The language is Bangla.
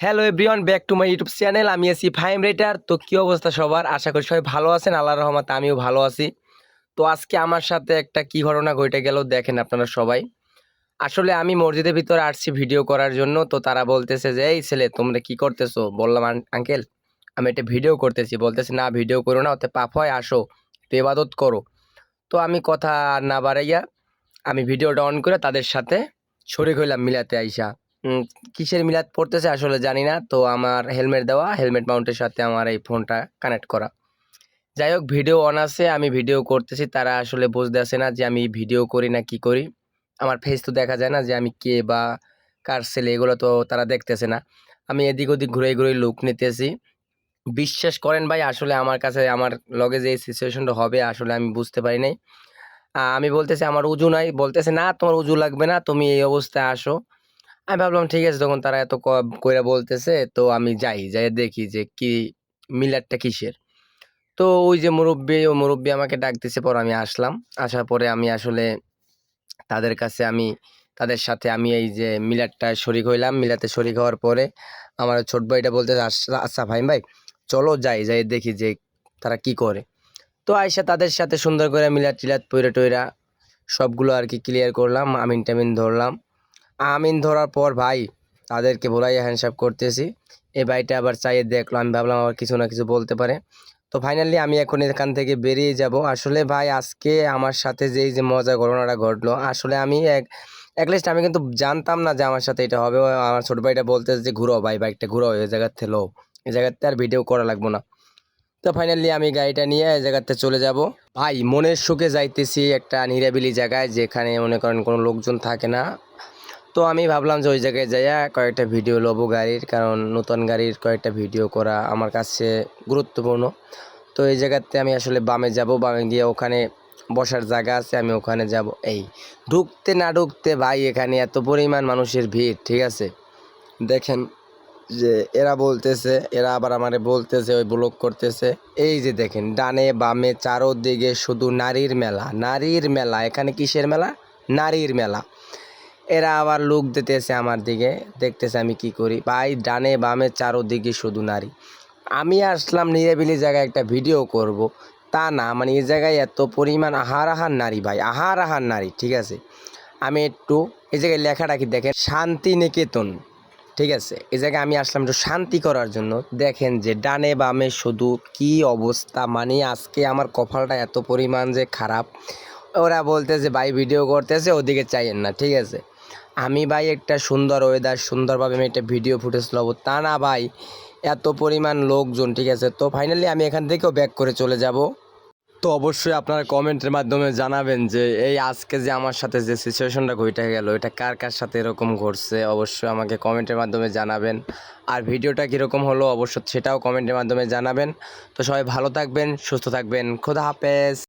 Hello everyone back to my YouTube channel আমি আছি ফাইম রেটার তো কী অবস্থা সবার? আশা করি সবাই ভালো আছেন, আল্লাহর রহমতে আমিও ভালো আছি। তো আজকে আমার সাথে একটা কি ঘটনা ঘটে গেল দেখেন আপনারা সবাই। আসলে আমি মসজিদের ভিতরে আসছি ভিডিও করার জন্য। তো তারা বলতেছে যে, এই ছেলে, তোমরা কি করতেছো? বললাম আঙ্কেল আমি একটা ভিডিও করতেছি। বলতেছে, না ভিডিও করো না, ওতে পাপ হয়, আসো, একটু ইবাদত করো। তো আমি কথা না বাড়াইয়া, আমি ভিডিওটা অন করে তাদের সাথে শরিক হইলাম মিলাতে আইসা। কিসের মিলাদ পড়তেছে আসলে জানি না। তো আমার হেলমেট দেওয়া, হেলমেট মাউন্টের সাথে আমার এই ফোনটা কানেক্ট করা। যাই হোক, ভিডিও অন আছে, আমি ভিডিও করতেছি, তারা আসলে বুঝতে আসে না যে আমি ভিডিও করি না কি করি। আমার ফেস তো দেখা যায় না যে আমি কে বা কার ছেলে, এগুলো তো তারা দেখতেছে না। আমি এদিক ওদিক ঘুরে ঘুরে লুক নিতেছি। বিশ্বাস করেন ভাই, আসলে আমার কাছে, আমার লগে যে সিচুয়েশনটা হবে, আসলে আমি বুঝতে পারি নাই। আমি বলতেছি, আমার উজু নাই। বলতেছে, না, তোমার উজু লাগবে না, তুমি এই অবস্থায় আসো। আমি ভাবলাম, ঠিক আছে, তখন তারা এত কইরা বলতেছে, তো আমি যাই যাই দেখি যে কি মিলারটা কিসের? তো ওই যে মুরব্বী, ও মুরব্বী আমাকে ডাক দিছে পর আমি আসলাম। আসার পরে আমি আসলে তাদের কাছে আমি, তাদের সাথে আমি এই যে মিলারটা শরিক হইলাম। মিলাতে শরিক হওয়ার পরে আমার ছোট ভাইটা বলতে আচ্ছা ভাই ভাই, চলো যাই যাই দেখি যে তারা কি করে। তো আয়সা তাদের সাথে সুন্দর করে মিলাদ টিলাত পইরা টইরা সবগুলো আর কি ক্লিয়ার করলাম আমিন টামিন ধরলাম। আমিন ধরার পর ভাই তাদেরকে বলাইয়া হ্যান্ডসাপ করতেছি। এই ভাইটা আবার চাইয়ে দেখল, আমি ভাবলাম আবার কিছু না কিছু বলতে পারে। তো ফাইনালি আমি এখন এখান থেকে বেরিয়ে যাব। আসলে ভাই আজকে আমার সাথে যে এই যে মজার ঘটনাটা ঘটলো, আসলে আমি এক একলিস্ট আমি কিন্তু জানতাম না যে আমার সাথে এটা হবে। আমার ছোট ভাইটা বলতে যে ঘুরো ভাই বাইকটা ঘুরো এই জায়গার থেকে এই জায়গাতে আর ভিডিও করা লাগবো না। তো ফাইনালি আমি গাড়িটা নিয়ে এই জায়গাতে চলে যাব। ভাই মনের সুখে যাইতেছি একটা নিরাবিলি জায়গায় যেখানে মনে করেন কোনো লোকজন থাকে না। তো আমি ভাবলাম যে ওই জায়গায় যাইয়া কয়েকটা ভিডিও লবো গাড়ির, কারণ নতুন গাড়ির কয়েকটা ভিডিও করা আমার কাছে গুরুত্বপূর্ণ। তো এই জায়গাতে আমি আসলে বামে যাব, বামে গিয়ে ওখানে বসার জায়গা আছে, আমি ওখানে যাব। এই ঢুকতে না ঢুকতে ভাই, এখানে এত পরিমাণ মানুষের ভিড়, ঠিক আছে? দেখেন যে এরা বলতেছে, এরা আবার আমারে বলতেছে, ওই ব্লক করতেছে। এই যে দেখেন, ডানে বামে চারোদিকে শুধু নারীর মেলা নারীর মেলা, এখানে কিসের মেলা? নারীর মেলা। এরা আবার লুক দিতেছে আমার দিকে, দেখতেছে আমি কি করি। ভাই, ডানে বামে চারোদিকে শুধু নারী। আমি আসলাম নিরিবিলি জায়গায় একটা ভিডিও করব। তা না মানে এই জায়গায় এত পরিমাণ আহার আহার নারী ভাই, আহার আহার নারী, ঠিক আছে? আমি একটু এই জায়গায় লেখাটা কি দেখেন? শান্তি নিকেতন ঠিক আছে? এই জায়গায় আমি আসলাম একটু শান্তি করার জন্য। দেখেন যে ডানে বামে শুধু কি অবস্থা মানে আজকে আমার কপালটা এত পরিমাণ যে খারাপ। ওরা বলতেছে, ভাই ভিডিও করতেছে, ওদিকে চাইয়েন না, ঠিক আছে? আমি ভাই একটা সুন্দর ওয়েদার সুন্দরভাবে আমি একটা ভিডিও ফুটেজ লব। তা না ভাই, এত পরিমাণ লোকজন, ঠিক আছে? তো ফাইনালি আমি এখান থেকেও ব্যাক করে চলে যাব। তো অবশ্যই আপনারা কমেন্টের মাধ্যমে জানাবেন যে, এই আজকে যে আমার সাথে যে সিচুয়েশনটা ঘটে গেল, এটা কার কার সাথে এরকম ঘটছে? অবশ্যই আমাকে কমেন্টের মাধ্যমে জানাবেন। আর ভিডিওটা কীরকম হলো অবশ্য সেটাও কমেন্টের মাধ্যমে জানাবেন। তো সবাই ভালো থাকবেন, সুস্থ থাকবেন। খোদা হাফেজ।